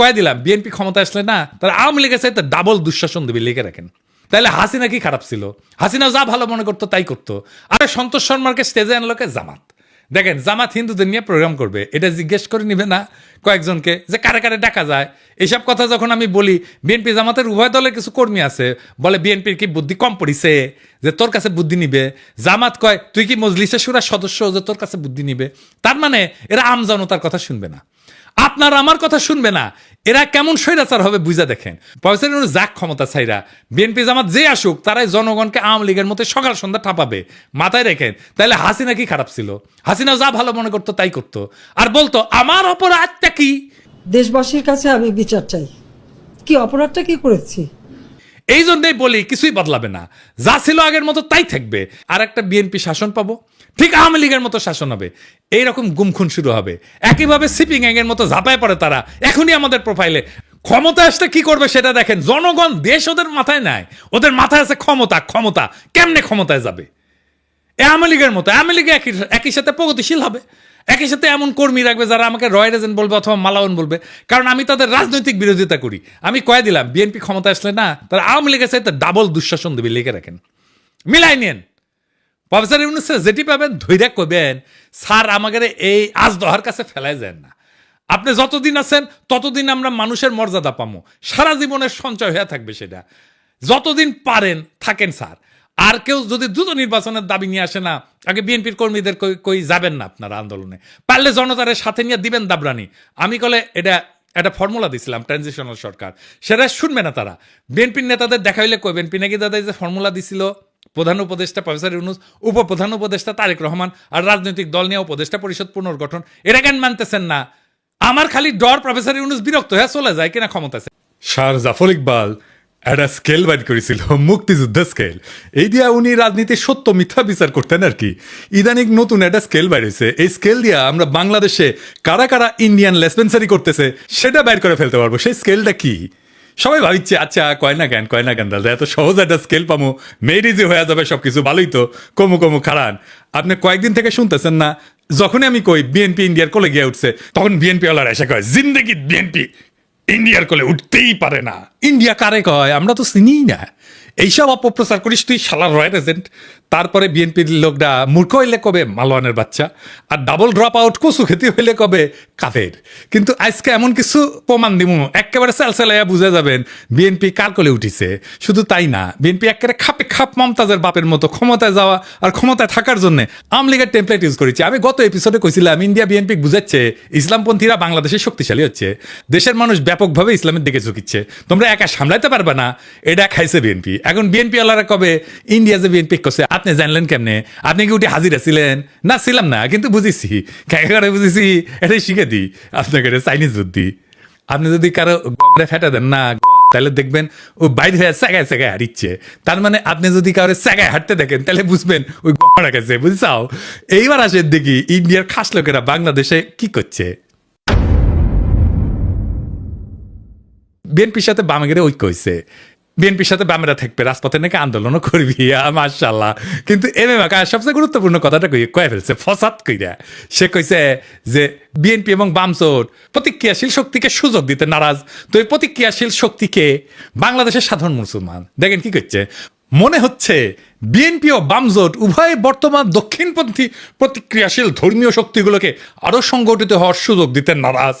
কয়ে দিলাম, বিএনপি ক্ষমতা আসলে না তারা আওয়ামী লীগের চাইতে ডাবল দুঃশাসন দেবে, লিখে রাখেন। তাহলে হাসিনা কি খারাপ ছিল? হাসিনা যা ভালো মনে করতো, তাই করতো। আর সন্তোষ শর্মাকে স্টেজে আনলোকে জামাত। দেখেন, জামাত হিন্দুদের নিয়ে প্রোগ্রাম করবে, এটা জিজ্ঞেস করে নিবে না কয়েকজনকে, যে কারে কারে ডাকা যায়। এইসব কথা যখন আমি বলি, বিএনপি জামাতের উভয় দলের কিছু কর্মী আছে, বলে বিএনপির কি বুদ্ধি কম পড়িছে? যে তোর কাছে বুদ্ধি নিবে। জামাত কয়, তুই কি মজলিসের সুরার সদস্য যে তোর কাছে বুদ্ধি নিবে? তার মানে এরা আম জনতার কথা শুনবে না। আপনার আমার কথা শুনবে না। এরা কেমন স্বৈরাচার হবে বুঝা দেখেন। পয়সার যাক ক্ষমতা ছাইরা। বিএনপি জামাত যে আসুক, তারাই জনগণকে আওয়ামী লীগের মতো সকাল সন্ধ্যা ঠাপাবে। মাথায় রেখেন তাহলে হাসিনা কি খারাপ ছিল? হাসিনা যা ভালো মনে করতো, তাই করতো। আর বলতো, আমার অপরাধটা কি? দেশবাসীর কাছে আমি বিচার চাই। কি অপরাধটা কি করেছি? এই জন্যই বলি, কিছুই বদলাবে না। যা ছিল আগের মতো তাই থাকবে। আর একটা বিএনপি শাসন পাবো, ঠিক আওয়ামী লীগের মতো শাসন হবে। এইরকম গুমখুন শুরু হবে। একইভাবে সিপিং এর মতো ঝাঁপায় পড়ে তারা। এখনই আমাদের প্রোফাইলে ক্ষমতা আসতে কি করবে সেটা দেখেন। জনগণ দেশ ওদের মাথায় নাই ওদের মাথায় আছে ক্ষমতা। ক্ষমতা কেমনে ক্ষমতায় যাবে? আওয়ামী লীগের মতো, আওয়ামী লীগ একই একই সাথে প্রগতিশীল হবে। একই সাথে এমন কর্মী রাখবে যারা আমাকে রয়্যাল এজেন্ট বলবে অথবা মালাউন বলবে। কারণ আমি তাদের রাজনৈতিক বিরোধিতা করি। আমি কয়ে দিলাম, বিএনপি ক্ষমতা আসলে না, তারা আওয়ামী লীগের সাথে ডাবল দুঃশাসন দেবে, লিখে রাখেন। মিলাই নিয়েন। প্রফেসর ইউনুস যেটি পাবেন, ধৈর্য কবেন স্যার আমাদের এই আজ দহার কাছে ফেলাই যায় না। আপনি যতদিন আছেন, ততদিন আমরা মানুষের মর্যাদা পামো। সারা জীবনের সঞ্চয় হয়ে থাকবে সেটা। যতদিন পারেন, থাকেন, স্যার। আর কেউ যদি দ্রুত নির্বাচনের দাবি নিয়ে আসে না, আগে বিএনপির কর্মীদের কই কই যাবেন না আপনারা আন্দোলনে। পারলে জনতারের সাথে নিয়ে দিবেন দাবরানি। আমি কলে এটা, একটা ফর্মুলা দিছিলাম ট্রানজিশনাল সরকার। সেটা শুনবে না তারা। বিএনপির নেতাদের দেখা হইলে কইবেন পিনাকি দাদা যে ফর্মুলা দিছিল, প্রধান উপদেষ্টা প্রফেসর ইউনুস, উপপ্রধান উপদেষ্টা তারেক রহমান আর রাজনৈতিক দল নিয়ে উপদেষ্টা পরিষদ পুনর্গঠন এরা কেন মানতেছেন না? আমার খালি ডর প্রফেসর ইউনুস বিরক্ত হয়ে চলে যায় কিনা ক্ষমতা স্যার জাফর ইকবাল একটা স্কেল বাইর করেছিল, মুক্তিযুদ্ধ স্কেল এই দিয়া উনি রাজনীতির সত্য মিথ্যা বিচার করতেন আর কি। ইদানিক নতুন একটা স্কেল বাইর হয়েছে এই স্কেল দিয়া আমরা বাংলাদেশে কারা কারা ইন্ডিয়ান লেসপেন্সারি করতেছে, সেটা বাইর করে ফেলতে পারব। সেই স্কেলটা কি? সবাই ভাবিচ্ছে আচ্ছা কয় না কেন কয় না কেন দাদা, এত সহজ একটা স্কেল পামো। মেয়েরিজি হয়ে যাবে সবকিছু, ভালোই তো। কমু কমু খারান আপনি কয়েকদিন থেকে শুনতেছেন না, যখনই আমি কই বিএনপি ইন্ডিয়ার কোলে গিয়ে উঠছে, তখন বিএনপি ওয়ালারা এসে কয়, জিন্দগি বিএনপি ইন্ডিয়ার কোলে উঠতেই পারে না। ইন্ডিয়া কারে কয়? আমরা তো চিনিই না। এইসব অপপ্রচার করিস তুই শালার রয়্যাল এজেন্ট তারপরে বিএনপির লোকরা মূর্খ হইলে কবে মালোয়ানের বাচ্চা? আর ডাবল ড্রপ আউট কচু খেতে হইলে কবে কাফের কিন্তু আজকে এমন কিছু প্রমাণ দিব একেবারে সেলসেলাইয়া বুঝে যাবেন বিএনপি কার কোলে উঠিছে। শুধু তাই না, বিএনপি একেবারে খাপে খাপ মমতাজের বাপের মতো ক্ষমতায় যাওয়া আর ক্ষমতায় থাকার জন্য আওয়ামী লীগের টেমপ্লেট ইউজ করেছি। আমি গত এপিসোডে কইছিলাম, ইন্ডিয়া বিএনপি বুঝাচ্ছে ইসলামপন্থীরা বাংলাদেশে শক্তিশালী হচ্ছে। দেশের মানুষ ব্যাপকভাবে ইসলামের দিকে ঝুঁকিচ্ছে। তোমরা একা সামলাইতে পারবে না, এটা খাইছে বিএনপি। এখন বিএনপি আলারা কবে ইন্ডিয়া যে বিএনপি করছে আপনি জানলেন কেমনে? আপনি কি উঠে হাজিরা ছিলেন না, ছিলাম না, কিন্তু বুঝেছি। করে বুঝেছি? এটাই শিখে দিই। আপনাকে এটা চাইনিজ বুদ্ধি আপনি যদি কারও ফেটা দেন, না, তাহলে দেখবেন ও বাইরে হয়ে স্যাগায় স্যাগায় হারিচ্ছে তার মানে আপনি যদি কারও স্যাগায় হাঁটতে দেখেন, তাহলে বুঝবেন ওই গড়া গেছে, বুঝছাও? এইবার আসেন দেখি ইন্ডিয়ার খাস লোকেরা বাংলাদেশে কি করছে। বিএনপির সাথে বামেগের ঐক্য হয়েছে বিএনপির সাথে বামেরা থাকবে, রাজপথে নাকি আন্দোলনও করবি মার্শাল্লাহ কিন্তু এম এম আকাশ সবচেয়ে গুরুত্বপূর্ণ কথাটা কই, কয়ে ফেলছে, ফসাদ কইরা। সে কইছে যে, বিএনপি এবং বামজোট প্রতিক্রিয়াশীল শক্তিকে সুযোগ দিতে নারাজ। তো এই প্রতিক্রিয়াশীল শক্তিকে বাংলাদেশের সাধারণ মুসলমান, দেখেন কি করছে মনে হচ্ছে বিএনপি ও বামজোট উভয় বর্তমান দক্ষিণপন্থী প্রতিক্রিয়াশীল ধর্মীয় শক্তিগুলোকে আরও সংগঠিত হওয়ার সুযোগ দিতে নারাজ।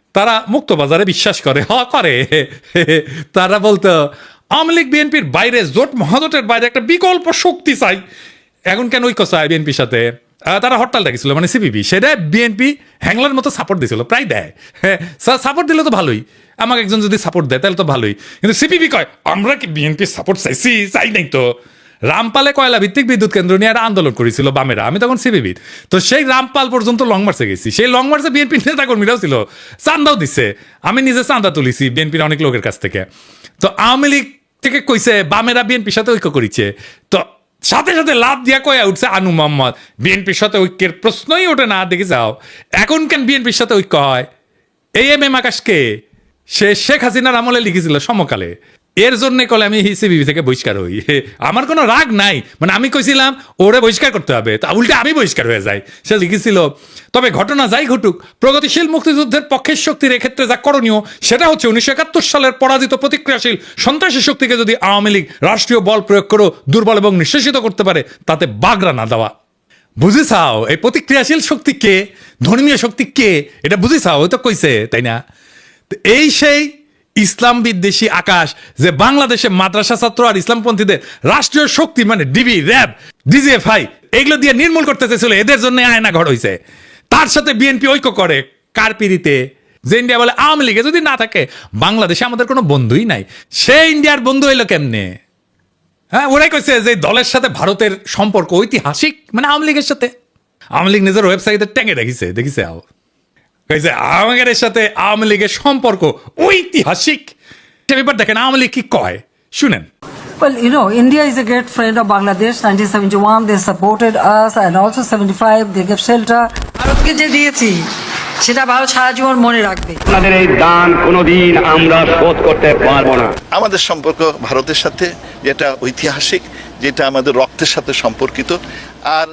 তারা মুক্ত বাজারে বিশ্বাস করে। হ, করে। তারা বলতো, আওয়ামী লীগ, বিএনপির বাইরে জোট মহাজোটের বাইরে একটা বিকল্প শক্তি চাই। এখন কেন ঐক্য চায় বিএনপির সাথে? তারা হরতাল ডাকিছিল মানে সিপিবি। সেটা বিএনপি হ্যাংলার মতো সাপোর্ট দিছিল, প্রায় দেয়। হ্যাঁ সাপোর্ট দিলে তো ভালোই। আমাকে একজন যদি সাপোর্ট দেয়, তাহলে তো ভালোই। কিন্তু সিপিবি কয়, আমরা কি বিএনপি সাপোর্ট চাইছি? চাই নাই তো। রামপালে কয়লা ভিত্তিক বিদ্যুৎ কেন্দ্র নিয়ে একটা আন্দোলন করেছিল বামেরা। আমি তখন সিবিবির তো সেই রামপাল পর্যন্ত লং মার্চে গেছি। সেই লং মার্চে বিএনপি নেতা কর্মীরাও ছিল। চান্দাও দিছে। আমি নিজে চান্দা তুলিছি বিএনপির অনেক লোকের কাছ থেকে। তো আওয়ামী লীগ থেকে কইছে, বামেরা বিএনপির সাথে ঐক্য করেছে। তো সাথে সাথে লাভ দিয়া কয়া উঠছে আনু মোহাম্মদ, বিএনপির সাথে ঐক্যের প্রশ্নই ওঠে না, দেখে যাও। এখন কেন বিএনপির সাথে ঐক্য হয়? এই এম এম আকাশকে সে শেখ হাসিনার আমলে লিখেছিল সমকালে। এর জন্য কলে আমি সিবিবি থেকে বহিষ্কার হই। আমার কোনো রাগ নাই। মানে আমি কইছিলাম, ওরে বহিষ্কার করতে হবে। তা উল্টে আমি বহিষ্কার হয়ে যাই। সে লিখেছিল, তবে ঘটনা যাই ঘটুক, প্রগতিশীল মুক্তিযুদ্ধের পক্ষের শক্তির এক্ষেত্রে যা করণীয়, সেটা হচ্ছে উনিশশো একাত্তর সালের পরাজিত প্রতিক্রিয়াশীল সন্ত্রাসী শক্তিকে যদি আওয়ামী লীগ রাষ্ট্রীয় বল প্রয়োগ করে দুর্বল এবং নিঃশেষিত করতে পারে, তাতে বাগড়া না দেওয়া। বুঝেছাও এই প্রতিক্রিয়াশীল শক্তি কে? ধর্মীয় শক্তি কে? এটা বুঝেছাও ওই তো কইছে, তাই না? এই সেই ইসলাম বিদ্বেষী আকাশ, যে বাংলাদেশে মাদ্রাসা ছাত্র আর ইসলামপন্থীদের রাষ্ট্রীয় শক্তি মানে ডিবি র্যাব ডিজিএফআই এগুলো দিয়ে নির্মূল করতে চেয়েছিল, এদের জন্য আয়না ঘর হয়েছে তার সাথে বিএনপি ঐক্য করে, কার পিড়িতে? যে ইন্ডিয়া বলে আওয়ামী লীগে যদি না থাকে, বাংলাদেশে আমাদের কোনো বন্ধুই নাই। সে ইন্ডিয়ার বন্ধু হইল কেমনে? হ্যাঁ ওরাই কইছে যে দলের সাথে ভারতের সম্পর্ক ঐতিহাসিক মানে আওয়ামী লীগের সাথে। আওয়ামী লীগ নিজের ওয়েবসাইটে ট্যাঙ্গে দেখিছে দেখিছে আও। কইছে আওয়ামী সাথে আওয়ামী লীগের সম্পর্ক ঐতিহাসিক ব্যাপার দেখেন আওয়ামী লীগ কি কয় শুনেন Well, you know, India is a great friend of Bangladesh. 1971, they supported us, and also 75, they gave shelter. ভারতকে যে দিয়েছি সেটা ভারত সারা জীবন মনে রাখবে আপনাদের এই দান কোনোদিন আমরা শোধ করতে পারব না আমাদের সম্পর্ক ভারতের সাথে যেটা ঐতিহাসিক যেটা আমাদের রক্তের সাথে সম্পর্কিত আর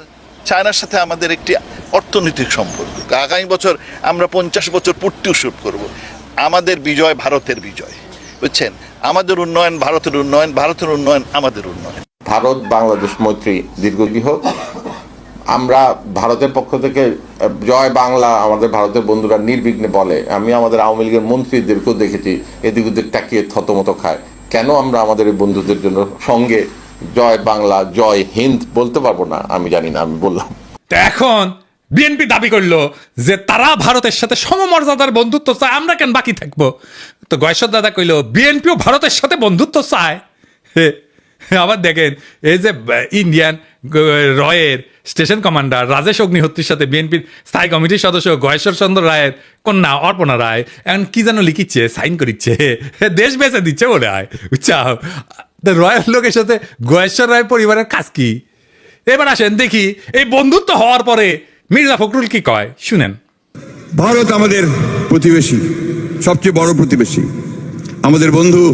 চায়নার সাথে আমাদের একটি অর্থনৈতিক সম্পর্ক। আগামী বছর আমরা পঞ্চাশ বছর পূর্তি উৎসব করব। আমাদের বিজয় ভারতের বিজয়। বুঝছেন? আমাদের উন্নয়ন ভারতের উন্নয়ন ভারতের উন্নয়ন আমাদের উন্নয়ন। ভারত, বাংলাদেশ মৈত্রী দীর্ঘদিন হোক। আমরা ভারতের পক্ষ থেকে, জয় বাংলা আমাদের ভারতের বন্ধুরা নির্বিঘ্নে বলে। আমি আমাদের আওয়ামী লীগের মন্ত্রীদেরকেও দেখেছি, এদিক ওদিক তাকিয়ে থতমত খায়। কেন আমরা আমাদের এই বন্ধুদের জন্য সঙ্গে জয় বাংলা, জয় হিন্দ বলতে পারব না, আমি জানি না, আমি বললাম। এখন বিএনপি দাবি করল যে তারা ভারতের সাথে সমমর্যাদার বন্ধুত্ব চায়, আমরা কেন বাকি থাকব? তো গয়েশ্বর দাদা কইলো, বিএনপিও ভারতের সাথে বন্ধুত্ব চায়। আবার দেখেন, এই যে ইন্ডিয়ান রয়ের স্টেশন কমান্ডার রাজেশ অগ্নিহোত্রীর সাথে বিএনপির স্থায়ী কমিটির সদস্য গয়েশ্বর চন্দ্র রায়ের কন্যা অর্পণা রায়, এখন কি যেন লিখিচ্ছে, সাইন করিচ্ছে। দেশ বেঁচে দিচ্ছে ওরা বুঝছাও তো রয়ের লোকের সাথে গয়েশ্বর রায় পরিবারের কাজ কি? এবার আসেন, দেখি এই বন্ধুত্ব হওয়ার পরে মির্জা ফখরুল কি কয়? শুনেন। ভারত আমাদের প্রতিবেশী, সবচেয়ে বড় প্রতিবেশী। আমাদের বন্ধু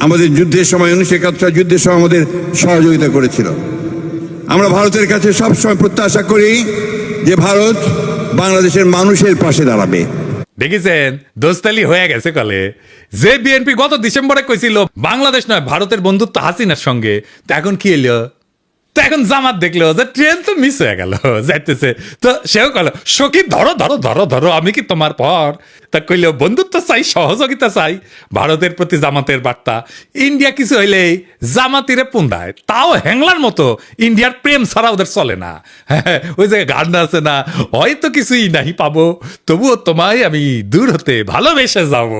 আমাদের যুদ্ধের সময়, উনিশশো একাত্তর যুদ্ধের সময় আমাদের সহযোগিতা করেছিল। আমরা ভারতের কাছে সবসময় প্রত্যাশা করি যে ভারত বাংলাদেশের মানুষের পাশে দাঁড়াবে। দেখেছেন? দোস্তালি হয়ে গেছে কলে। যে বিএনপি গত ডিসেম্বরে কইছিল, বাংলাদেশ নয়, ভারতের বন্ধুত্ব হাসিনার সঙ্গে। তো এখন কি এলো তো এখন জামাত দেখল যে ট্রেন তো মিস হয়ে গেল যাইতেছে। তো সেও কল সখী ধরো ধরো ধরো ধরো আমি কি তোমার পর? তা কইল বন্ধুত্ব চাই সহযোগিতা চাই ভারতের প্রতি জামাতের বার্তা। ইন্ডিয়া কিছু হইলেই জামাতিরে পুন্দায়। তাও হ্যাংলার মতো ইন্ডিয়ার প্রেম ছাড়া ওদের চলে না। হ্যাঁ, ওই যে গান আছে না হয়তো কিছুই নাহি পাবো তবুও তোমায় আমি দূর হতে ভালোবেসে যাব।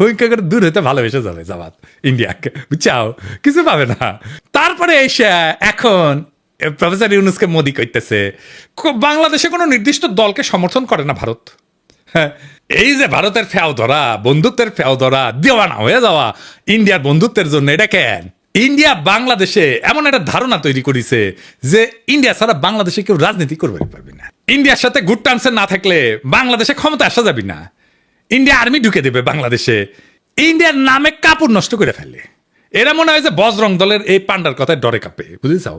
ওই করে দূর হতে ভালোবেসে যাবে জামাত ইন্ডিয়াকে বুঝছাও? কিছু পাবে না। তারপরে এসে এখন প্রফেসর ইউনুসকে মোদি কইতেছে বাংলাদেশে কোনো নির্দিষ্ট দলকে সমর্থন করে না ভারত। হ্যাঁ, এই যে ভারতের ফেও ধরা বন্ধুত্বের ফেও ধরা দেওয়ানা হয়ে যাওয়া ইন্ডিয়ার বন্ধুত্বের জন্য এটা কেন? ইন্ডিয়া বাংলাদেশে এমন একটা ধারণা তৈরি করেছে যে ইন্ডিয়া ছাড়া বাংলাদেশে কেউ রাজনীতি করবে পারবে না। ইন্ডিয়ার সাথে গুড টার্মসে না থাকলে বাংলাদেশে ক্ষমতা আসা যাবে না। ইন্ডিয়া আর্মি ঢুকে দেবে বাংলাদেশে। ইন্ডিয়ার নামে কাপড় নষ্ট করে ফেলে। এরা মনে হয় যে বজরং দলের এই পান্ডার কথায় ডরে কাঁপে বুঝেছাও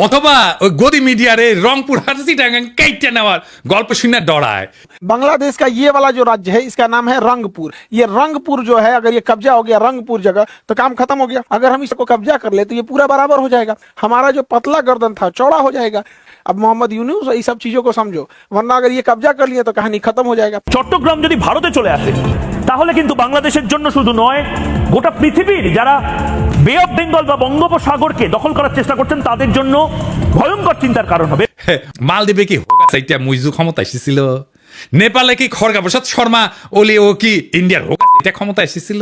অথবা ওই গদি মিডিয়ারে রংপুর হাসি টাঙ্গাং কাইটে নেওয়ার গল্প শুনে ডরায় बांग्लादेश का ये वाला जो राज्य है इसका नाम है रंगपुर ये रंगपुर जो है अगर ये कब्जा हो गया रंगपुर जगह तो काम खत्म हो गया अगर हम इसको कब्जा कर ले तो ये पूरा बराबर हो जाएगा हमारा जो पतला गर्दन था चौड़ा हो जाएगा अब मोहम्मद यूनुस ये सब चीजों को समझो वरना अगर ये कब्जा कर लिए तो कहानी खत्म हो जाएगा চট্টগ্রাম যদি ভারতে চলে আসে তাহলে কিন্তু বাংলাদেশের জন্য শুধু নয় গোটা পৃথিবীর যারা বে অফ বেঙ্গল বা বঙ্গোপসাগরকে দখল করার চেষ্টা করছেন, তাদের জন্য ভয়ঙ্কর চিন্তার কারণ হবে। মালদ্বীপে কি সাইটা মুইজু ক্ষমতা এসেছিল। নেপালে কি খড়গা প্রসাদ শর্মা ওলি ও কি ইন্ডিয়ার এটা ক্ষমতা এসেছিল।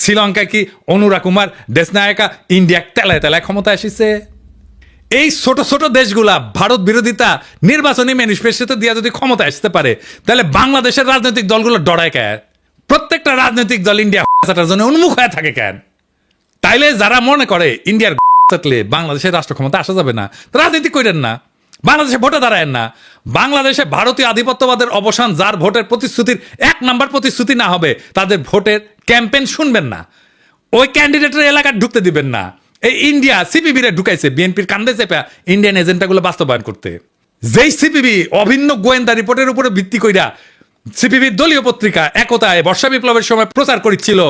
শ্রীলঙ্কা কি অনুরা কুমার, দেশনায়কা ইন্ডিয়া তেলায় তেলায় ক্ষমতা এসেছে। এই ছোট ছোট দেশগুলা ভারত বিরোধিতা নির্বাচনী ম্যানিফেস্টোতে দিয়ে যদি ক্ষমতা আসতে পারে, তাহলে বাংলাদেশের রাজনৈতিক দলগুলো ডরায় কেন? প্রত্যেকটা রাজনৈতিক দল ইন্ডিয়া জন্য উন্মুখ হয়ে থাকে কেন? তাইলে যারা মনে করে ইন্ডিয়ার থাকলে বাংলাদেশের রাষ্ট্র ক্ষমতা আসা যাবে না, রাজনীতি করেন না, বাংলাদেশে ভোটে দাঁড়ায়েন না, বাংলাদেশে ভারতীয় আধিপত্যবাদের অবসান যার ভোটের প্রতিশ্রুতির এক নাম্বার প্রতিশ্রুতি না হবে, তাদের ভোটের ক্যাম্পেইন শুনবেন না। ওই ক্যান্ডিডেটের এলাকায় ঢুকতে দিবেন না। এই ইন্ডিয়া সিপিবি রে ঢুকাইছে, বিএনপির কান্দে চেপা ইন্ডিয়ান এজেন্ডাগুলো বাস্তবায়ন করতে। যেই সিপিবি অভিন্ন গোয়েন্দা রিপোর্টের উপরে ভিত্তি কইরা সিপিবির দলীয় পত্রিকা একতায় বর্ষা বিপ্লবের সময় প্রচার করেছিল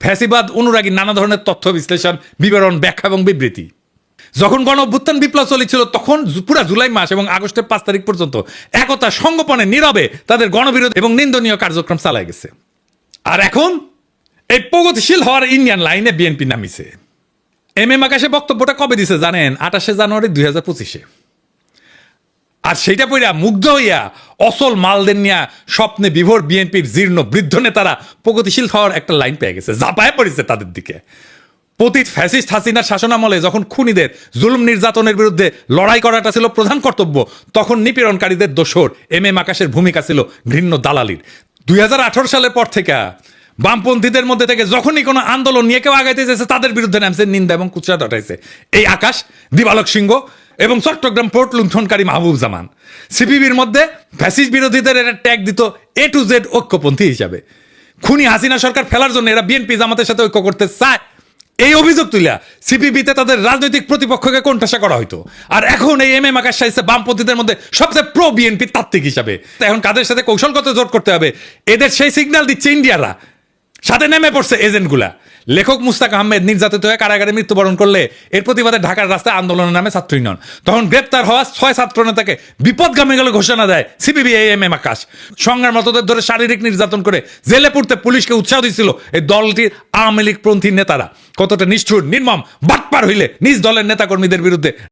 ফ্যাসিবাদ, অনুরাগী, নানা ধরনের তথ্য বিশ্লেষণ, বিবরণ, ব্যাখ্যা এবং বিবৃতি। যখন গণ অভ্যুত্থান বিপ্লব চলেছিল, তখন পুরা জুলাই মাস এবং আগস্টের পাঁচ তারিখ পর্যন্ত একতা সংগোপনে নীরবে তাদের গণবিরোধ এবং নিন্দনীয় কার্যক্রম চালায় গেছে। আর এখন এই প্রগতিশীল হওয়ার ইন্ডিয়ান লাইনে বিএনপি নামিছে। এম এম আকাশে বক্তব্যটা কবে দিছে জানেন? আঠাশে জানুয়ারি দুই হাজার পঁচিশে। আর সেইটা পইরা মুগ্ধ হইয়া অসল মালদের নিয়া স্বপ্নে বিভোর বিএনপির জীর্ণ বৃদ্ধ নেতারা প্রগতিশীল হওয়ার একটা লাইন পেয়ে গেছে জাপায় পড়েছে তাদের দিকে। পতিত ফ্যাসিস্ট হাসিনার শাসনামলে যখন খুনিদের জুলুম নির্যাতনের বিরুদ্ধে লড়াই করাটা ছিল প্রধান কর্তব্য, তখন নিপীড়নকারীদের দোসর এম এম আকাশের ভূমিকা ছিল ঘৃণ্য দালালির। দুই হাজার আঠারো সালের পর থেকে বামপন্থীদের মধ্যে থেকে যখনই কোনো আন্দোলন নিয়ে কেউ আগাইতে চেয়েছে তাদের বিরুদ্ধে নামছে নিন্দা এবং কুচরা ডটাইছে এই আকাশ, দিবালক সিংহ এবং চট্টগ্রাম পোর্ট লুণ্ঠনকারী মাহবুব জামান সিপিবির মধ্যে ফ্যাসিস্ট বিরোধীদের এটা ট্যাগ দিত এ টু জেড ঐক্যপন্থী হিসাবে। খুনি হাসিনা সরকার ফেলার জন্য এরা বিএনপি জামাতের সাথে ঐক্য করতে চায়। এই অভিযোগ তুলিয়া সিপিবিতে তাদের রাজনৈতিক প্রতিপক্ষকে কোণঠাসা করা হইতো। আর এখন এই এম এম আকাশ সাইসে বামপন্থীদের মধ্যে সবচেয়ে প্রো বিএনপি তাত্ত্বিক হিসাবে। এখন কাদের সাথে কৌশলগত জোট করতে হবে? এদের সেই সিগন্যাল দিচ্ছে ইন্ডিয়ারা সাথে নেমে পড়ছে এজেন্টগুলা লেখক মুস্তাক আহমেদ নির্যাতিত হয়ে কারাগারে মৃত্যুবরণ করলে এর প্রতিবাদে ঢাকার রাস্তায় আন্দোলনের নামে ছাত্র ইউনিয়ন। তখন গ্রেপ্তার হওয়া ছয় ছাত্র নেতাকে বিপদগামী গেলে ঘোষণা দেয় সিপিবি এম এম আকাশ সংগ্রামরতদের ধরে শারীরিক নির্যাতন করে জেলে পড়তে পুলিশকে উৎসাহ দিচ্ছিল এই দলটির আওয়ামী লীগ পন্থী নেতারা। কতটা নিষ্ঠুর, নির্মম, বাটপার হইলে নিজ দলের নেতাকর্মীদের বিরুদ্ধে